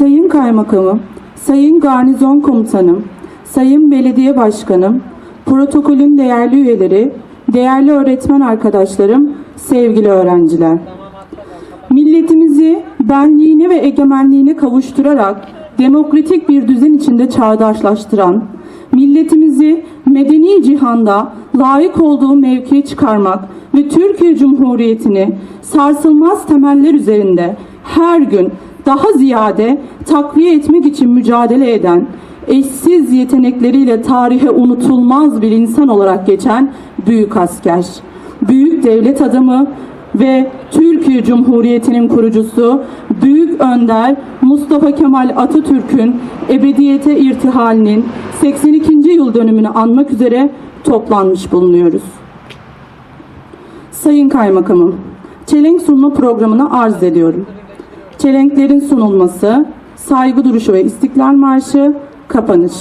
Sayın Kaymakamım, Sayın Garnizon Komutanım, Sayın Belediye Başkanım, protokolün değerli üyeleri, değerli öğretmen arkadaşlarım, sevgili öğrenciler. Milletimizi benliğine ve egemenliğine kavuşturarak demokratik bir düzen içinde çağdaşlaştıran, milletimizi medeni cihanda layık olduğu mevkiye çıkarmak ve Türkiye Cumhuriyeti'ni sarsılmaz temeller üzerinde her gün daha ziyade takviye etmek için mücadele eden, eşsiz yetenekleriyle tarihe unutulmaz bir insan olarak geçen büyük asker, büyük devlet adamı ve Türkiye Cumhuriyeti'nin kurucusu Büyük Önder Mustafa Kemal Atatürk'ün ebediyete irtihalinin 82. yıl dönümünü anmak üzere toplanmış bulunuyoruz. Sayın Kaymakamım, çelenk sunma programını arz ediyorum. Çelenklerin sunulması, saygı duruşu ve istiklal marşı, kapanış.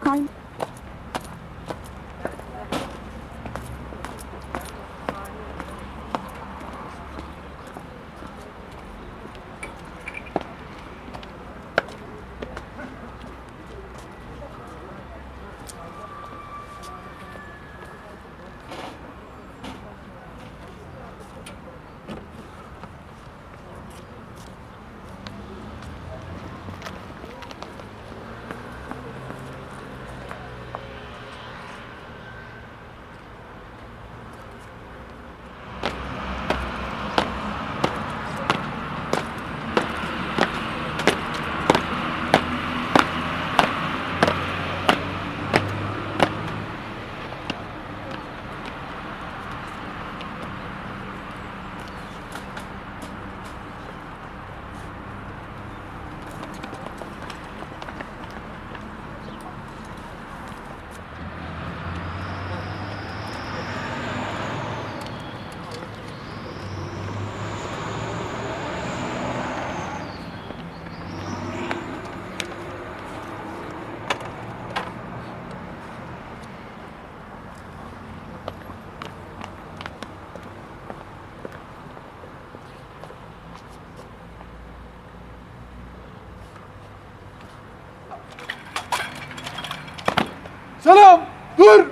Kay- Selam. Dur.